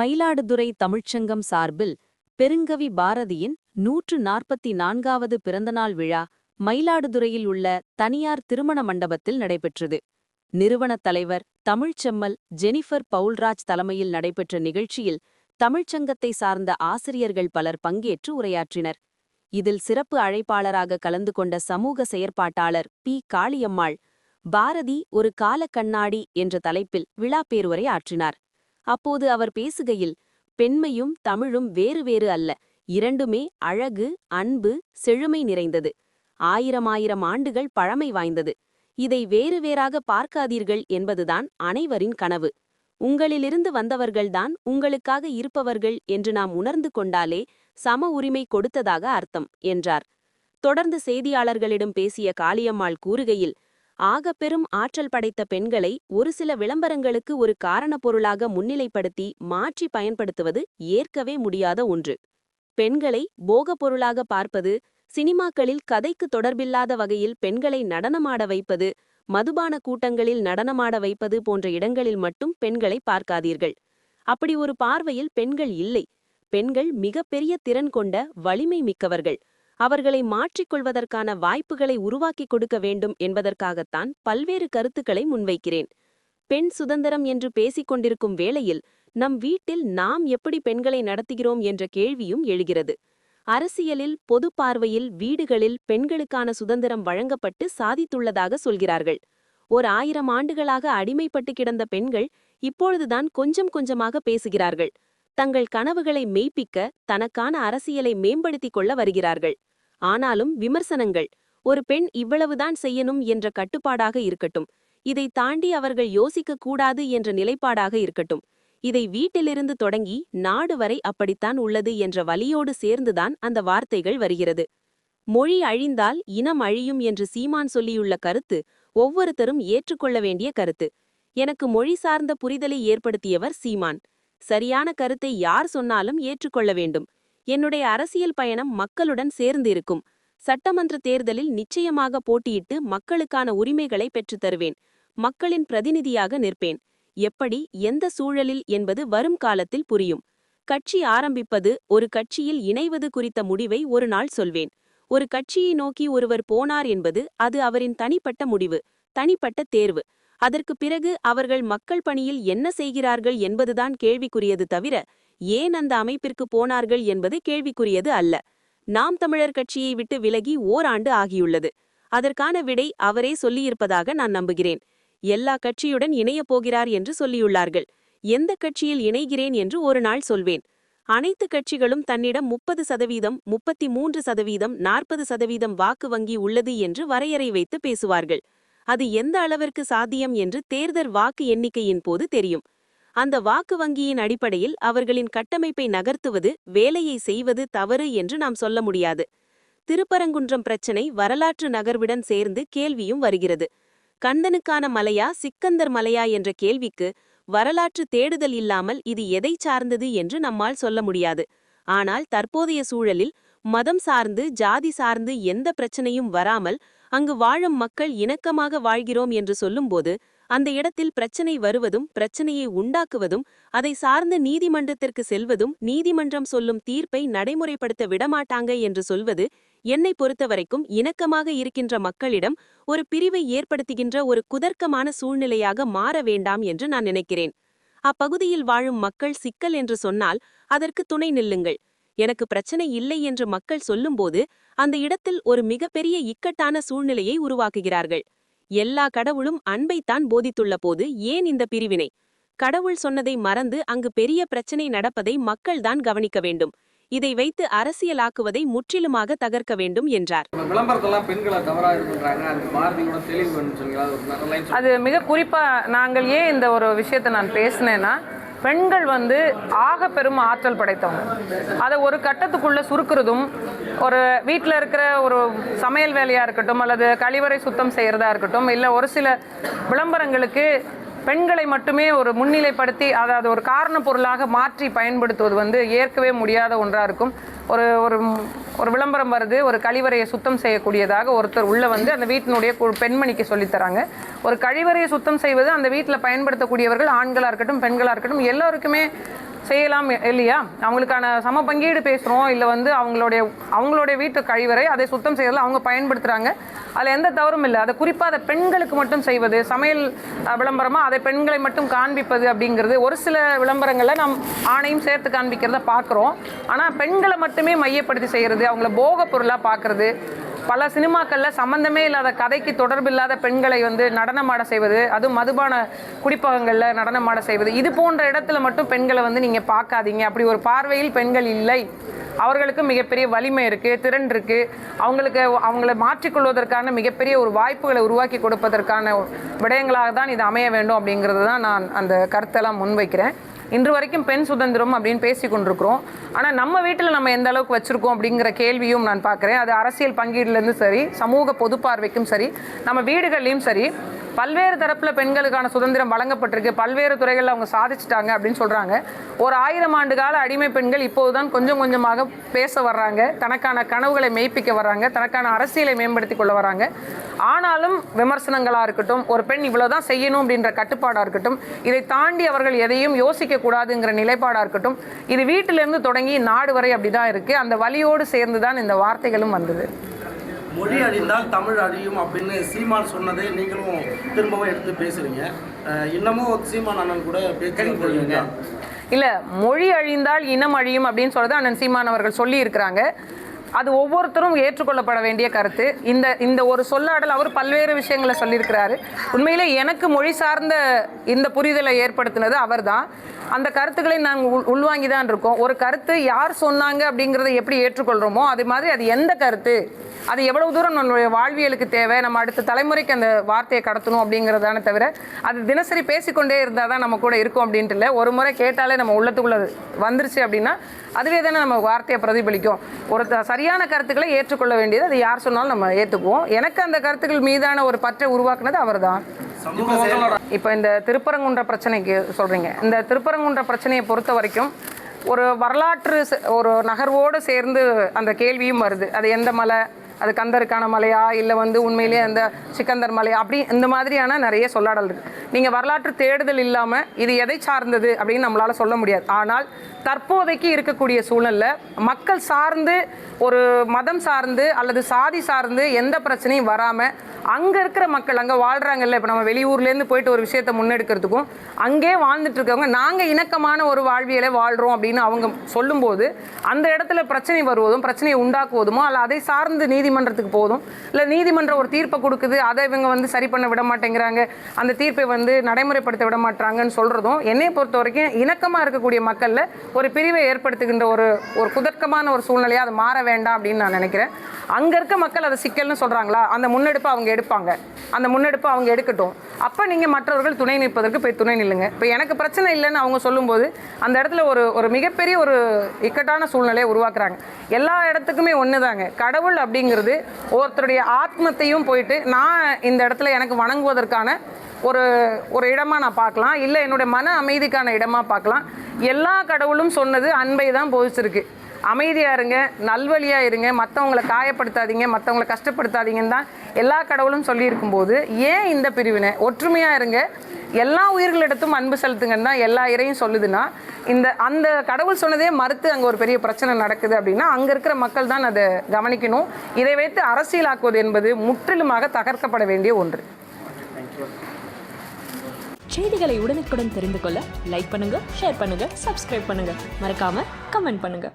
மயிலாடுதுறை தமிழ்ச்சங்கம் சார்பில் பெருங்கவி பாரதியின் நூற்று நாற்பத்தி நான்காவது பிறந்தநாள் விழா மயிலாடுதுறையில் உள்ள தனியார் திருமண மண்டபத்தில் நடைபெற்றது. நிறுவனத் தலைவர் தமிழ்ச்செம்மல் ஜெனிஃபர் பவுல்ராஜ் தலைமையில் நடைபெற்ற நிகழ்ச்சியில் தமிழ்ச்சங்கத்தை சார்ந்த ஆசிரியர்கள் பலர் பங்கேற்று உரையாற்றினர். இதில் சிறப்பு அழைப்பாளராக கலந்து கொண்ட சமூக செயற்பாட்டாளர் பி. காளியம்மாள் பாரதி ஒரு காலக்கண்ணாடி என்ற தலைப்பில் விழாப்பேருரை ஆற்றினார். அப்போது அவர் பேசுகையில் பெண்மையும் தமிழும் வேறு வேறு அல்ல. இரண்டுமே அழகு அன்பு செழுமை நிறைந்தது. ஆயிரம் ஆயிரம் ஆண்டுகள் பழமை வாய்ந்தது. இதை வேறு வேறாக பார்க்காதீர்கள் என்பதுதான் அனைவரின் கனவு. உங்களிலிருந்து வந்தவர்கள்தான் உங்களுக்காக இருப்பவர்கள் என்று நாம் உணர்ந்து கொண்டாலே சம உரிமை கொடுத்ததாக அர்த்தம் என்றார். தொடர்ந்து செய்தியாளர்களிடம் பேசிய காளியம்மாள் கூறுகையில் ஆகப்பெரும் ஆற்றல் படைத்த பெண்களை ஒரு சில விளம்பரங்களுக்கு ஒரு காரணப் பொருளாக முன்னிலைப்படுத்தி மாற்றி பயன்படுத்துவது ஏற்கவே முடியாத ஒன்று. பெண்களை போகப் பொருளாக பார்ப்பது சினிமாக்களில் கதைக்கு தொடர்பில்லாத வகையில் பெண்களை நடனமாட வைப்பது மதுபான கூட்டங்களில் நடனமாட வைப்பது போன்ற இடங்களில் மட்டும் பெண்களை பார்க்காதீர்கள். அப்படி ஒரு பார்வையில் பெண்கள் இல்லை. பெண்கள் மிகப்பெரிய திறன் கொண்ட வலிமை மிக்கவர்கள். அவர்களை மாற்றிக்கொள்வதற்கான வாய்ப்புகளை உருவாக்கிக் கொடுக்க வேண்டும் என்பதற்காகத்தான் பல்வேறு கருத்துக்களை முன்வைக்கிறேன். பெண் சுதந்திரம் என்று பேசிக் கொண்டிருக்கும் வேளையில் நம் வீட்டில் நாம் எப்படி பெண்களை நடத்துகிறோம் என்ற கேள்வியும் எழுகிறது. அரசியலில் பொது பார்வையில் வீடுகளில் பெண்களுக்கான சுதந்திரம் வழங்கப்பட்டு சாதித்துள்ளதாக சொல்கிறார்கள். ஓர் ஆயிரம் ஆண்டுகளாக அடிமைப்பட்டு கிடந்த பெண்கள் இப்பொழுதுதான் கொஞ்சம் கொஞ்சமாக பேசுகிறார்கள். தங்கள் கனவுகளை மெய்ப்பிக்க தனக்கான அரசியலை மேம்படுத்திக் கொள்ள வருகிறார்கள். ஆனாலும் விமர்சனங்கள். ஒரு பெண் இவ்வளவுதான் செய்யணும் என்ற கட்டுப்பாடாக இருக்கட்டும். இதை தாண்டி அவர்கள் யோசிக்க கூடாது என்ற நிலைப்பாடாக இருக்கட்டும். இதை வீட்டிலிருந்து தொடங்கி நாடு வரை அப்படித்தான் உள்ளது என்ற வலியோடு சேர்ந்துதான் அந்த வார்த்தைகள் வருகிறது. மொழி அழிந்தால் இனம் அழியும் என்று சீமான் சொல்லியுள்ள கருத்து ஒவ்வொருத்தரும் ஏற்றுக்கொள்ள வேண்டிய கருத்து. எனக்கு மொழி சார்ந்த புரிதலை ஏற்படுத்தியவர் சீமான். சரியான கருத்தை யார் சொன்னாலும் ஏற்றுக்கொள்ள வேண்டும். என்னுடைய அரசியல் பயணம் மக்களுடன் சேர்ந்து இருக்கும் சட்டமன்ற தேர்தலில் நிச்சயமாக போட்டியிட்டு மக்களுக்கான உரிமைகளை பெற்றுத் தருவேன். மக்களின் பிரதிநிதியாக நிற்பேன். எப்படி எந்த சூழலில் என்பது வரும் காலத்தில் புரியும். கட்சி ஆரம்பிப்பது ஒரு கட்சியில் இணைவது குறித்த முடிவை ஒரு நாள் சொல்வேன். ஒரு கட்சியை நோக்கி ஒருவர் போனார் என்பது அது அவரின் தனிப்பட்ட முடிவு தனிப்பட்ட தேர்வு. அதற்கு பிறகு அவர்கள் மக்கள் பணியில் என்ன செய்கிறார்கள் என்பதுதான் கேள்விக்குரியது தவிர ஏன் அந்த அமைப்பிற்கு போனார்கள் என்பது கேள்விக்குரியது அல்ல. நாம் தமிழர் கட்சியை விட்டு விலகி ஓராண்டு ஆகியுள்ளது. அதற்கான விடை அவரே சொல்லியிருப்பதாக நான் நம்புகிறேன். எல்லா கட்சியுடன் இணையப் போகிறார் என்று சொல்லியுள்ளார்கள். எந்த கட்சியில் இணைகிறேன் என்று ஒரு நாள் சொல்வேன். அனைத்து கட்சிகளும் தன்னிடம் முப்பது சதவீதம் முப்பத்தி மூன்று சதவீதம் நாற்பது சதவீதம் வாக்கு வங்கி உள்ளது என்று வரையறை வைத்து பேசுவார்கள். அது எந்த அளவிற்கு சாத்தியம் என்று தேர்தல் வாக்கு எண்ணிக்கையின் போது தெரியும். அந்த வாக்கு வங்கியின் அடிப்படையில் அவர்களின் கட்டமைப்பை நகர்த்துவது வேலையை செய்வது தவறு என்று நாம் சொல்ல முடியாது. திருப்பரங்குன்றம் பிரச்சினை வரலாற்று நகர்வுடன் சேர்ந்து கேள்வியும் வருகிறது. கந்தனுக்கான மலையா சிக்கந்தர் மலையா என்ற கேள்விக்கு வரலாற்று தேடுதல் இல்லாமல் இது எதை சார்ந்தது என்று நம்மால் சொல்ல முடியாது. ஆனால் தற்போதைய சூழலில் மதம் சார்ந்து ஜாதி சார்ந்து எந்த பிரச்சனையும் வராமல் அங்கு வாழும் மக்கள் இணக்கமாக வாழ்கிறோம் என்று சொல்லும்போது அந்த இடத்தில் பிரச்சனை வருவதும் பிரச்சனையை உண்டாக்குவதும் அதை சார்ந்து நீதிமன்றத்திற்கு செல்வதும் நீதிமன்றம் சொல்லும் தீர்ப்பை நடைமுறைப்படுத்த விடமாட்டாங்க என்று சொல்வது என்னை பொறுத்தவரைக்கும் இணக்கமாக இருக்கின்ற மக்களிடம் ஒரு பிரிவை ஏற்படுத்துகின்ற ஒரு குதர்க்கமான சூழ்நிலையாக மாற வேண்டாம் என்று நான் நினைக்கிறேன். அப்பகுதியில் வாழும் மக்கள் சிக்கல் என்று சொன்னால் அதற்கு துணை நில்லுங்கள். எனக்கு பிரச்சனை இல்லை என்று மக்கள் சொல்லும்போது அந்த இடத்தில் ஒரு மிகப்பெரிய இக்கட்டான சூழ்நிலையை உருவாக்குகிறார்கள். எல்லா கடவுளும் அன்பைத்தான் போதித்துள்ள போது ஏன் இந்த பிரிவினை? கடவுள் சொன்னதை மறந்து அங்கு பெரிய பிரச்சனை நடப்பதை மக்கள்தான் கவனிக்க வேண்டும். இதை வைத்து அரசியலாக்குவதை முற்றிலுமாக தகர்க்க வேண்டும் என்றார். விளம்பரத்தெல்லாம் பெண்களை தவறாக இது பண்றாங்க அது மிக குறிப்பாக நாங்கள் ஏன் இந்த ஒரு விஷயத்தை நான் பேசினேன்னா பெண்கள் வந்து ஆக பெரும் ஆற்றல் படைத்தவங்க. அதை ஒரு கட்டத்துக்குள்ளே சுருக்கிறதும் ஒரு வீட்டில் இருக்கிற ஒரு சமையல் வேலையாக இருக்கட்டும் அல்லது கழிவறை சுத்தம் செய்கிறதா இருக்கட்டும் இல்லை ஒரு சில விளம்பரங்களுக்கு பெண்களை மட்டுமே ஒரு முன்னிலைப்படுத்தி அதாவது ஒரு காரண பொருளாக மாற்றி பயன்படுத்துவது வந்து ஏற்கவே முடியாத ஒன்றாக இருக்கும். ஒரு ஒரு ஒரு விளம்பரம் வருது ஒரு கழிவறையை சுத்தம் செய்யக்கூடியதாக ஒருத்தர் உள்ளே வந்து அந்த வீட்டினுடைய கு- பெண்மணிக்கு சொல்லித்தராங்க ஒரு கழிவறையை சுத்தம் செய்வது அந்த வீட்டில் பயன்படுத்தக்கூடியவர்கள் ஆண்களாக இருக்கட்டும் பெண்களாக இருக்கட்டும் எல்லோருக்குமே செய்யலாம் இல்லையா? அவங்களுக்கான சம பங்கீடு பேசுகிறோம் இல்லை வந்து அவங்களுடைய அவங்களுடைய வீட்டு கழிவறை அதை சுத்தம் செய்யறதுல அவங்க பயன்படுத்துகிறாங்க அதில் எந்த தவறும் இல்லை. அதை குறிப்பாக அதை பெண்களுக்கு மட்டும் செய்வது சமையல் விளம்பரமாக அதை பெண்களை மட்டும் காண்பிப்பது அப்படிங்கிறது ஒரு சில விளம்பரங்களில் நாம் ஆணையும் சேர்த்து காண்பிக்கிறத பார்க்குறோம். ஆனால் பெண்களை மட்டுமே மையப்படுத்தி செய்கிறது அவங்கள போக பொருளாக பார்க்குறது பல சினிமாக்களில் சம்மந்தமே இல்லாத கதைக்கு தொடர்பில்லாத பெண்களை வந்து நடனமாட செய்வது அதுவும் மதுபான குடிப்பகங்களில் நடனமாட செய்வது இது போன்ற இடத்துல மட்டும் பெண்களை வந்து நீங்கள் பார்க்காதீங்க. அப்படி ஒரு பார்வையில் பெண்கள் இல்லை. அவர்களுக்கு மிகப்பெரிய வலிமை இருக்குது திறன் இருக்குது அவங்களுக்கு அவங்கள மாற்றிக்கொள்வதற்கான மிகப்பெரிய ஒரு வாய்ப்புகளை உருவாக்கி கொடுப்பதற்கான விடயங்களாக தான் இது அமைய வேண்டும் அப்படிங்கிறது தான் நான் அந்த கருத்தெல்லாம் முன்வைக்கிறேன். இன்று வரைக்கும் பெண் சுதந்திரம் அப்படின்னு பேசி கொண்டிருக்கிறோம். ஆனால் நம்ம வீட்டில் நம்ம எந்த அளவுக்கு வச்சுருக்கோம் அப்படிங்கிற கேள்வியும் நான் பார்க்குறேன். அது அரசியல் பங்கீடுலேருந்து சரி சமூக பொது பார்வைக்கும் சரி நம்ம வீடுகள்லேயும் சரி பல்வேறு தரப்பில் பெண்களுக்கான சுதந்திரம் வழங்கப்பட்டிருக்கு. பல்வேறு துறைகளில் அவங்க சாதிச்சிட்டாங்க அப்படின்னு சொல்கிறாங்க ஒரு ஆயிரம் ஆண்டு கால அடிமை பெண்கள் இப்போதுதான் கொஞ்சம் கொஞ்சமாக பேச வர்றாங்க. தனக்கான கனவுகளை மெய்ப்பிக்க வர்றாங்க. தனக்கான அரசியலை மேம்படுத்தி கொள்ள வராங்க ஆனாலும் விமர்சனங்களாக இருக்கட்டும் ஒரு பெண் இவ்வளோதான் செய்யணும் அப்படின்ற கட்டுப்பாடாக இருக்கட்டும் இதை தாண்டி அவர்கள் எதையும் யோசிக்க கூடாதுங்கிற நிலைப்பாடாக இருக்கட்டும் இது வீட்டிலிருந்து தொடங்கி நாடு வரை அப்படிதான் இருக்குது அந்த வழியோடு சேர்ந்து தான் இந்த வார்த்தைகளும் வந்தது. மொழி அழிந்தால் தமிழ் அழியும் அப்படின்னு சீமான் சொன்னதை நீங்களும் திரும்பவும் எடுத்து பேசுறீங்க. இன்னமும் சீமான் அண்ணன் கூட பேச்சு இல்ல மொழி அழிந்தால் இனம் அழியும் அப்படின்னு சொல்றது அண்ணன் சீமான் அவர்கள் சொல்லி இருக்கிறாங்க அது ஒவ்வொருத்தரும் ஏற்றுக்கொள்ளப்பட வேண்டிய கருத்து. இந்த இந்த ஒரு சொல்லாடல் அவர் பல்வேறு விஷயங்களை சொல்லியிருக்கிறாரு. உண்மையிலே எனக்கு மொழி சார்ந்த இந்த புரிதலை ஏற்படுத்தினது அவர்தான். அந்த கருத்துக்களை நாங்கள் உள் உள்வாங்கி தான் இருக்கோம். ஒரு கருத்து யார் சொன்னாங்க அப்படிங்கிறத எப்படி ஏற்றுக்கொள்கிறோமோ அது மாதிரி அது எந்த கருத்து? அது எவ்வளவு தூரம் நம்மளுடைய வாழ்வியலுக்கு தேவை? நம்ம அடுத்த தலைமுறைக்கு அந்த வார்த்தையை கடத்தணும் அப்படிங்கிறதான தவிர அது தினசரி பேசிக்கொண்டே இருந்தால் தான் நம்ம கூட இருக்கும் அப்படின்ட்டு இல்லை. ஒரு முறை கேட்டாலே நம்ம உள்ளத்துக்குள்ள வந்துருச்சு அப்படின்னா அதுவே தானே நம்ம வார்த்தையை பிரதிபலிக்கும். ஒரு சரியான கருத்துக்களை ஏற்றுக்கொள்ள வேண்டியது அது யார் சொன்னாலும் நம்ம ஏற்றுக்குவோம் எனக்கு அந்த கருத்துக்கள் மீதான ஒரு பற்றை உருவாக்குனது அவர் தான் இப்போ இந்த திருப்பரங்குன்ற பிரச்சனைக்கு சொல்கிறீங்க இந்த திருப்பரங்குன்ற பிரச்சனையை பொறுத்த வரைக்கும் ஒரு வரலாற்று ஒரு நகர்வோடு சேர்ந்து அந்த கேள்வியும் வருது. அது எந்த மலை அது கந்தருக்கான மலையா இல்லை வந்து உண்மையிலேயே அந்த சிக்கந்தர் மலையா அப்படி இந்த மாதிரியான நிறைய சொல்லாடல் இருக்கு. நீங்கள் வரலாற்று தேடுதல் இல்லாமல் இது எதை சார்ந்தது அப்படின்னு நம்மளால் சொல்ல முடியாது. ஆனால் தற்போதைக்கு இருக்கக்கூடிய சூழ்நிலை மக்கள் சார்ந்து ஒரு மதம் சார்ந்து அல்லது சாதி சார்ந்து எந்த பிரச்சனையும் வராமல் அங்கே இருக்கிற மக்கள் அங்கே வாழ்கிறாங்கல்ல இப்போ நம்ம வெளியூர்லேருந்து போயிட்டு ஒரு விஷயத்தை முன்னெடுக்கிறதுக்கும் அங்கே வாழ்ந்துட்டு இருக்கவங்க நாங்கள் இணக்கமான ஒரு வாழ்வியலை வாழ்கிறோம் அப்படின்னு அவங்க சொல்லும்போது அந்த இடத்துல பிரச்சனை வருவதும் பிரச்சனையை உண்டாக்குவதுமோ அல்ல அதை சார்ந்து நீதி நீதிமன்றத்துக்கு போதும். இல்லை நீதிமன்றம் ஒரு தீர்ப்பை கொடுக்குது அதை இவங்க வந்து சரி பண்ண விட மாட்டேங்கிறாங்க. அந்த தீர்ப்பை வந்து நடைமுறைப்படுத்த விட மாட்டாங்கன்னு சொல்கிறதும் என்னை பொறுத்த வரைக்கும் இணக்கமாக இருக்கக்கூடிய மக்களில் ஒரு பிரிவை ஏற்படுத்துகின்ற ஒரு ஒரு குதர்க்கமான ஒரு சூழ்நிலையாக அது மாற வேண்டாம் அப்படின்னு நான் நினைக்கிறேன். அங்கே இருக்க மக்கள் அதை சிக்கல்னு சொல்கிறாங்களா அந்த முன்னெடுப்பை அவங்க எடுப்பாங்க. அந்த முன்னெடுப்பை அவங்க எடுக்கட்டும். அப்போ நீங்கள் மற்றவர்கள் துணை நிற்பதற்கு போய் துணை நில்லுங்க. இப்போ எனக்கு பிரச்சனை இல்லைன்னு அவங்க சொல்லும்போது அந்த இடத்துல ஒரு ஒரு மிகப்பெரிய ஒரு இக்கட்டான சூழ்நிலையை உருவாக்குறாங்க. எல்லா இடத்துக்குமே ஒன்று தாங்க கடவுள் அப்படிங்கிறது ஒருத்தருடைய ஆத்மத்தையும் போயிட்டு நான் இந்த இடத்துல எனக்கு வணங்குவதற்கான ஒரு ஒரு இடமா நான் பார்க்கலாம். இல்லை என்னுடைய மன அமைதிக்கான இடமா பார்க்கலாம். எல்லா கடவுளும் சொன்னது அன்பை தான் போதிச்சிருக்கு. அமைதியாக இருங்க நல்வழியாக இருங்க மற்றவங்களை காயப்படுத்தாதீங்க மற்றவங்களை கஷ்டப்படுத்தாதீங்கன்னு தான் எல்லா கடவுளும் சொல்லியிருக்கும்போது ஏன் இந்த பிரிவினை? ஒற்றுமையாக இருங்க எல்லா உயிர்களிடத்தும் அன்பு செலுத்துங்கன்னு தான் எல்லா இறையும் சொல்லுதுன்னா இந்த அந்த கடவுள் சொன்னதே மறுத்து அங்கே ஒரு பெரிய பிரச்சனை நடக்குது அப்படின்னா அங்கே இருக்கிற மக்கள் தான் அதை கவனிக்கணும். இதை வைத்து அரசியலாக்குவது என்பது முற்றிலுமாக தகர்க்கப்பட வேண்டிய ஒன்று. செய்திகளை உடனுக்குடன் தெரிந்து கொள்ள லைக் பண்ணுங்க ஷேர் பண்ணுங்க சப்ஸ்கிரைப் பண்ணுங்க. மறக்காம கமெண்ட் பண்ணுங்க.